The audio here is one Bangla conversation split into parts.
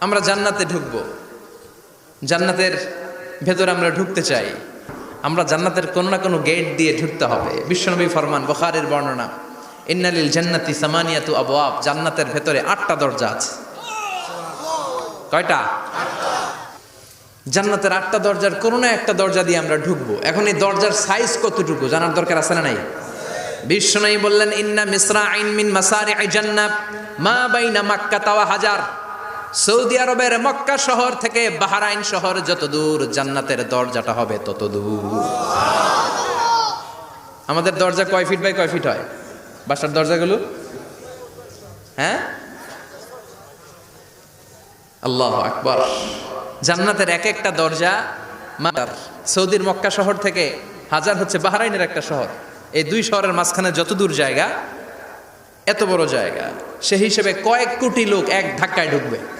আমরা জান্নাতে ঢুকব। জান্নাতের ভেতরে আমরা ঢুকতে চাই। আমরা জান্নাতের কোনো না কোনো গেট দিয়ে ঢুকতে হবে। বিশ্বনবী ফরমান, বখারের বর্ণনা, ইন্নালিল জান্নাতি সামানিয়াতু আবওয়াব জান্নাতের ভেতরে আটটা দরজা আছে। কয়টা? জান্নাতের আটটা দরজার কোনো না একটা দরজা দিয়ে আমরা ঢুকবো। এখন এই দরজার সাইজ কতটুকু, জানার দরকার আছে না নাই? বিশ্বনবী বললেন, ইন্না মিসরা আইন মিন মাসারি জান্নাত, মা বাইনা মাক্কা তাওয়া হাজার। সৌদি আরবের মক্কা শহর থেকে বাহারাইন শহর যত দূর জান্নাতের দরজাটা হবে তত দূর। আমাদের দরজা কয় ফিট বাই কয় ফিট হয়? বাসার দরজাগুলো? হ্যাঁ? আল্লাহ আকবর। জান্নাতের এক একটা দরজা মাতার সৌদির মক্কা শহর থেকে হাজার হচ্ছে বাহারাইনের একটা শহর। এই দুই শহরের মাঝখানে যত দূর জায়গা, এত বড় জায়গা। সে হিসেবে কয়েক কোটি লোক এক ধাক্কায় ঢুকবে।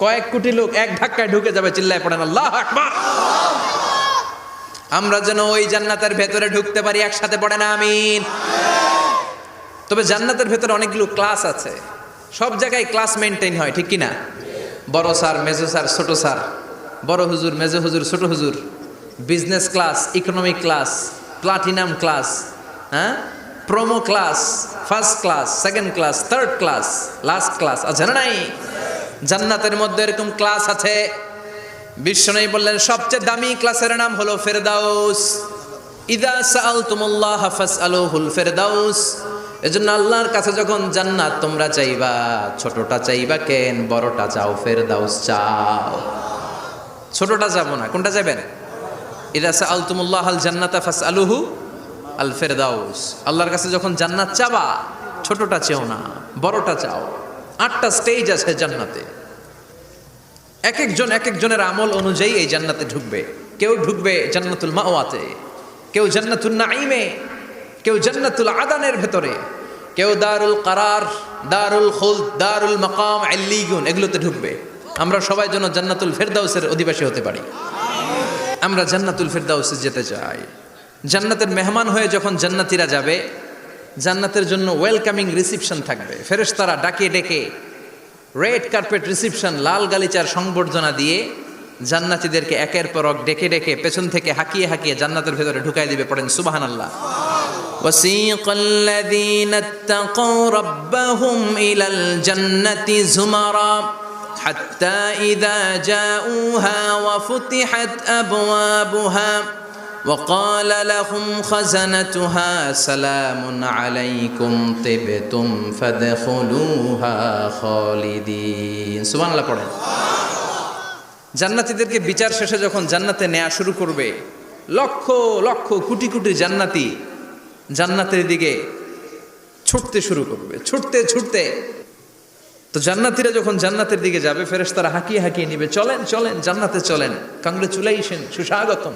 কয়েক কোটি লোক এক ধাক্কায় ঢুকে যাবে চিল্লায় পড়েন, আল্লাহ আকবার! আমরা যেন ওই জান্নাতের ভেতরে ঢুকতে পারি, একসাথে পড়ে না আমিন! তবে জান্নাতের ভেতরে অনেকগুলো ক্লাস আছে। সব জায়গায় ক্লাস মেনটেন হয়, ঠিক কিনা? বড় স্যার, মেজো স্যার, ছোট স্যার, বড় হুজুর, মেজো হুজুর, ছোট হুজুর, business class, economic class, platinum class হ্যাঁ? Promo class, first class, second class, third class, last class, আছে না নাই? জান্নাতের মধ্যে এরকম ক্লাস আছে। বিশ্বনবী বললেন, সবচেয়ে দামি ক্লাসের নাম হলো ফেরদাউস। ইদা সাআলতুমুল্লাহ ফাসআলুহুল ফেরদাউস। এজন্য আল্লাহর কাছে যখন জান্নাত, তোমরা চাইবা, ছোটটা চাইবা কেন, বড়টা চাও, ফেরদাউস চাও। ছোটটা যাব না, কোনটা যাবেন? ইদা সাআলতুমুল্লাহ আল জান্নাতা ফাসআলুহু আল ফেরদাউস। আল্লাহর কাছে যখন জান্নাত চাবা, ছোটটা চেও না, বড়টা চাও। আটটা স্টেজ আছে জান্নাতে। এক একজন, এক একজনের আমল অনুযায়ী এই জান্নাতে ঢুকবে। কেউ ঢুকবে জান্নাতুল মাওয়াতে, কেউ জান্নাতুল নাইমে কেউ জান্নাতুল আদানের ভেতরে, কেউ দারুল কারার, দারুল খুল দারুল মাকাম, আল্লিগুন, এগুলোতে ঢুকবে। আমরা সবাই যেন জান্নাতুল ফেরদাউসের অধিবাসী হতে পারি। আমরা জান্নাতুল ফেরদাউসে যেতে চাই। জান্নাতের মেহমান হয়ে যখন জান্নাতিরা যাবে জান্নাতের জন্য ওয়েলকামিং রিসিপশন থাকবে ফেরেশতারা ডাকে ডেকে রেড কার্পেট রিসিপশন লাল গালিচার সংবর্ধনা দিয়ে জান্নাতীদেরকে একের পর এক ডেকে ডেকে পেছন থেকে হাকিয়ে হাকিয়ে জান্নাতের ভেতরে ঢুকাই দিবে পড়েন সুবাহান আল্লাহ وسيق الذين اتقوا ربهم إلى الجنة زمرا حتى إذا جاءوها وفتحت أبوابها وقال لهم خزنتها سلام عليكم طبتم فادخلوها خالدين سبحان الله পড়েন জান্নাতীদেরকে বিচার শেষে যখন জান্নাতে নেওয়া শুরু করবে লক্ষ লক্ষ কোটি কোটি জান্নাতি জান্নাতের দিকে ছুটতে শুরু করবে ছুটতে ছুটতে তো জান্নাতিরা যখন জান্নাতের দিকে যাবে ফেরেস তারা হাঁকিয়ে হাঁকিয়ে নিবে চলেন চলেন জান্নাতে চলেন কংগ্রেচুলেশন সুস্বাগতম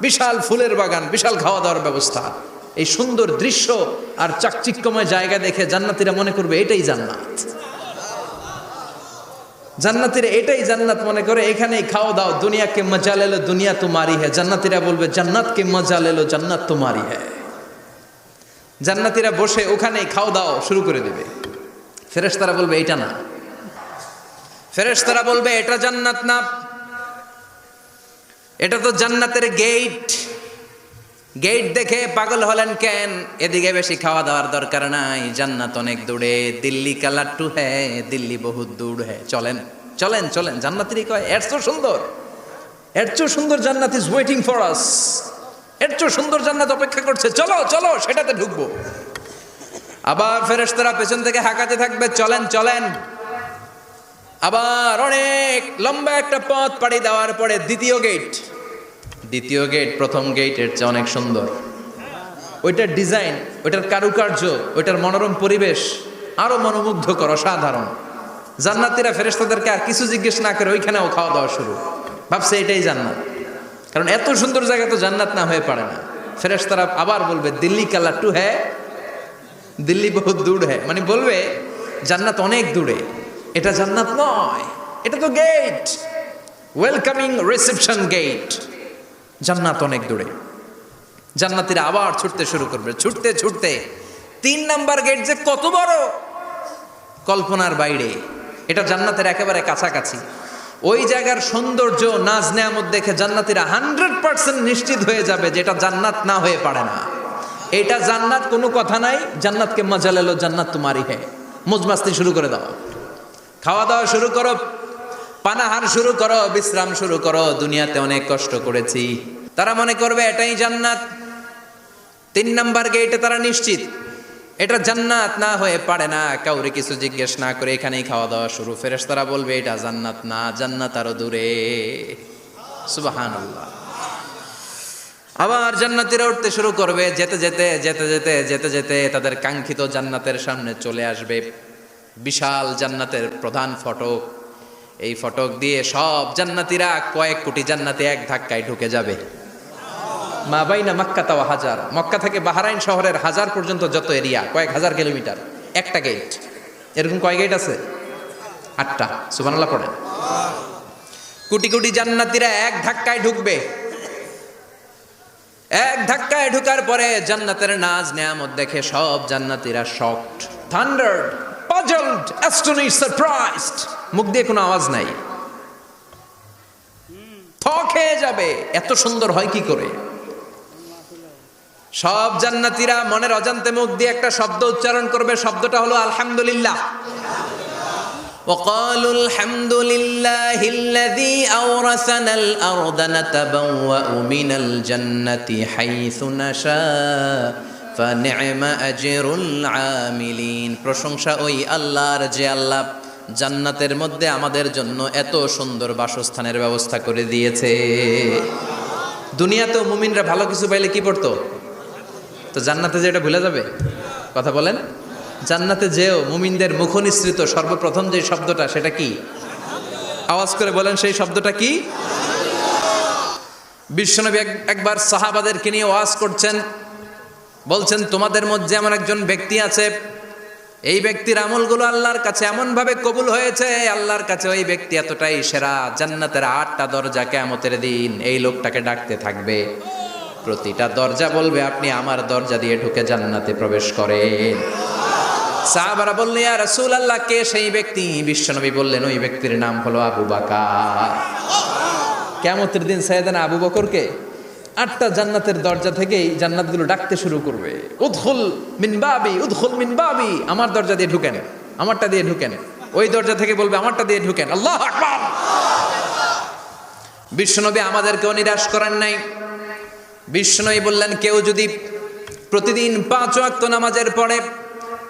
বিশাল ফুলের বাগান, বিশাল খাওয়া দাওয়ার ব্যবস্থা। এই সুন্দর দৃশ্য আর চাকচিক্যময় জায়গা দেখে জান্নাতিরা মনে করবে, এটাই জান্নাত। জান্নাতিরা এটাই জান্নাত মনে করে, এখানেই খাওয়া দাও, দুনিয়াকে মজা লেলো দুনিয়া তোমারি হ্যাঁ জান্নাতিরা বলবে, জান্নাতকে মজা লেলো জান্নাত তোমারি হ্যাঁ জান্নাতিরা বসে ওখানেই খাওয়া দাও শুরু করে দেবে। ফেরেশতারা বলবে, এটা না। ফেরেশতারা বলবে, এটা জান্নাত না। এটা তো জান্নাতের গেট গেট দেখে পাগল হলেন কেন? এদিকে বেশি খাওয়া দাওয়ার দরকার নাই। জান্নাত অনেক দূরে। দিল্লি কা লাট্টু হ্যাঁ দিল্লি বহুত দূর হ্যাঁ চলেন চলেন চলেন। জান্নাতেরই কয়, এর তো সুন্দর। এর চেয়েও সুন্দর জান্নাত ইজ ওয়েটিং ফর আস এর চেয়েও সুন্দর জান্নাত অপেক্ষা করছে। চলো চলো, সেটাতে ঢুকবো। আবার ফেরেশতারা পেছন থেকে হাঁকাতে থাকবে। চলেন চলেন। আবার অনেক লম্বা একটা পথ পাড়ি দেওয়ার পরে দ্বিতীয় গেট দ্বিতীয় গেট প্রথম গেটের চেয়ে অনেক সুন্দর। ওইটার ডিজাইন ওইটার কারুকার্য, ওইটার মনোরম পরিবেশ আরও মনোমুগ্ধকর, অসাধারণ। জান্নাতিরা ফেরেশতাদেরকে আর কিছু জিজ্ঞেস না করে ওইখানেও খাওয়া দাওয়া শুরু। ভাবছে এটাই জান্নাত। কারণ এত সুন্দর জায়গা তো জান্নাত না হয়ে পারে না। ফেরেশতারা আবার বলবে, দিল্লি কালা টু হ্যাঁ দিল্লি বহুত দূর হ্যাঁ মানে বলবে, জান্নাত অনেক দূরে। এটা জান্নাত নয়, এটা তো গেট ওয়েলকামিং রিসেপশন গেট জান্নাত অনেক দূরে। জান্নাতিরা আবার ছুটতে শুরু করবে, ছুটতে ছুটতে। তিন নাম্বার গেট যে কত বড়? কল্পনার বাইরে। এটা জান্নাতের একেবারে কাছাকাছি। ওই জায়গার সৌন্দর্য নাজ নেয়ামত দেখে জান্নাতিরা হান্ড্রেড পার্সেন্ট নিশ্চিত হয়ে যাবে যে এটা জান্নাত না হয়ে পারে না। এটা জান্নাত কোনো কথা নাই, জান্নাতকে মজা লেলো জান্নাত তোমারই হে। মজমাস্তি শুরু করে দাও। খাওয়া দাওয়া শুরু করো, পানাহার শুরু করো, বিশ্রাম শুরু করো, দুনিয়াতে অনেক কষ্ট করেছি। তারা মনে করবে এটাই জান্নাত। তিন নাম্বার গেটে তারা নিশ্চিত। এটা জান্নাত না হয়ে পারে না, কাউরে কিছু জিজ্ঞেস না করে এখানেই খাওয়া দাওয়া শুরু। ফেরেস তারা বলবে, এটা জান্নাত না, জান্নাত আরও দূরে। সুবাহান আবার জান্নাতিরা উঠতে শুরু করবে, যেতে যেতে যেতে যেতে যেতে যেতে তাদের কাঙ্ক্ষিত জান্নাতের সামনে চলে আসবে। বিশাল জান্নাতের প্রধান ফটক। এই ফটক দিয়ে সব জান্নাতিরা কয়েক কোটি জান্নাতে এক ধাক্কায় ঢুকে যাবে। মা বাইনা মক্কা তাও হাজার। মক্কা থেকে বাহারাইন শহরের হাজার পর্যন্ত যত এরিয়া, কয়েক হাজার কিলোমিটার। একটা গেট এরকম কয় গেট আছে? আটটা। সুবানাল্লাহ পড়েন। কোটি কোটি জান্নাতিরা এক ধাক্কায় ঢুকবে। এক ধাক্কায় ঢুকার পরে জান্নাতের নাজ নেয়ামত দেখে সব জান্নাতিরা শকড থান্ডার্ড পাজলড অ্যাস্টনিশ সারপ্রাইজড মুখ দিয়ে কোনো আওয়াজ নাই থ খেয়ে যাবে এত সুন্দর হয় কি করে সব জান্নাতীরা মনের অজান্তে মুখ দিয়ে একটা শব্দ উচ্চারণ করবে শব্দটা হলো আলহামদুলিল্লাহ وقالوا الحمد لله الذي أورثنا الأرض نتبوأ من الجنة حيث نشاء فنعم أجر العاملين প্রশংসা ওই আল্লাহর যে আল্লাহ জান্নাতের মধ্যে আমাদের জন্য এত সুন্দর বাসস্থানের ব্যবস্থা করে দিয়েছে। দুনিয়াতেও মুমিনরা ভালো কিছু পাইলে কি পড়তো? তো জান্নাতে যে এটা ভুলে যাবে? কথা বলেন। জান্নাতে যেও মুমিনদের মুখনিসৃত সর্বপ্রথম যে শব্দটা সেটা কি? আওয়াজ করে বলেন সেই শব্দটা কি? বিশ্বনবী একবার সাহাবাদেরকে নিয়ে ওয়াজ করছেন। বলছেন, তোমাদের মধ্যে এমন একজন ব্যক্তি আছে, এই ব্যক্তির আমলগুলো আল্লাহর কাছে এমনভাবে কবুল হয়েছে, আল্লাহর কাছে ওই ব্যক্তি এতটাই সেরা, জান্নাতের আটটা দরজা কেমতের দিন এই লোকটাকে ডাকতে থাকবে। প্রতিটা দরজা বলবে, আপনি আমার দরজা দিয়ে ঢুকে জান্নাতে প্রবেশ করেন। সাহাবারা বললেন, ইয়া রাসূল আল্লাহ কে সেই ব্যক্তি? বিশ্বনবী বললেন, ওই ব্যক্তির নাম হলো আবু বাকার। কেমতের দিন আবু বকরকে আটটা জান্নাতের দরজা থেকেই জান্নাতগুলো ডাকতে শুরু করবে। উদখুল মিন বাবি, উদখুল মিন বাবি। আমার দরজা দিয়ে ঢুকেন আমারটা দিয়ে ঢুকেন ওই দরজা থেকে বলবে, আমারটা দিয়ে ঢুকেন আল্লাহ আকবার। আমাদেরকেও নিরাশ করেন নাই। বিষ্ণুই বললেন, কেউ যদি প্রতিদিন পাঁচ ওয়াক্ত নামাজের পরে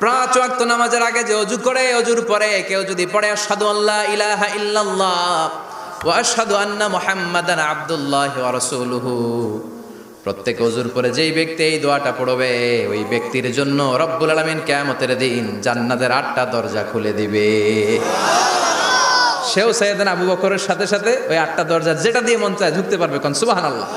পাঁচ ওয়াক্ত নামাজের আগে যে অজু করে, অজুর পরে কেউ যদি পড়ে, আশহাদু আল্লাহ ইলাহা ইল্লাল্লাহ। ওয়া আশহাদু আন্না মোহাম্মদান আবদুল্লাহ রসুলহু। প্রত্যেক অজুর করে যেই ব্যক্তি এই দোয়াটা পড়বে, ওই ব্যক্তির জন্য রব্বুল আলমিন কেমতের দিন জান্নাদের আটটা দরজা খুলে দিবে। সেও সৈয়দান আবু বকরের সাথে সাথে ওই আটটা দরজা যেটা দিয়ে মন চায় ঢুকতে পারবে কোন? সুবহানাল্লাহ।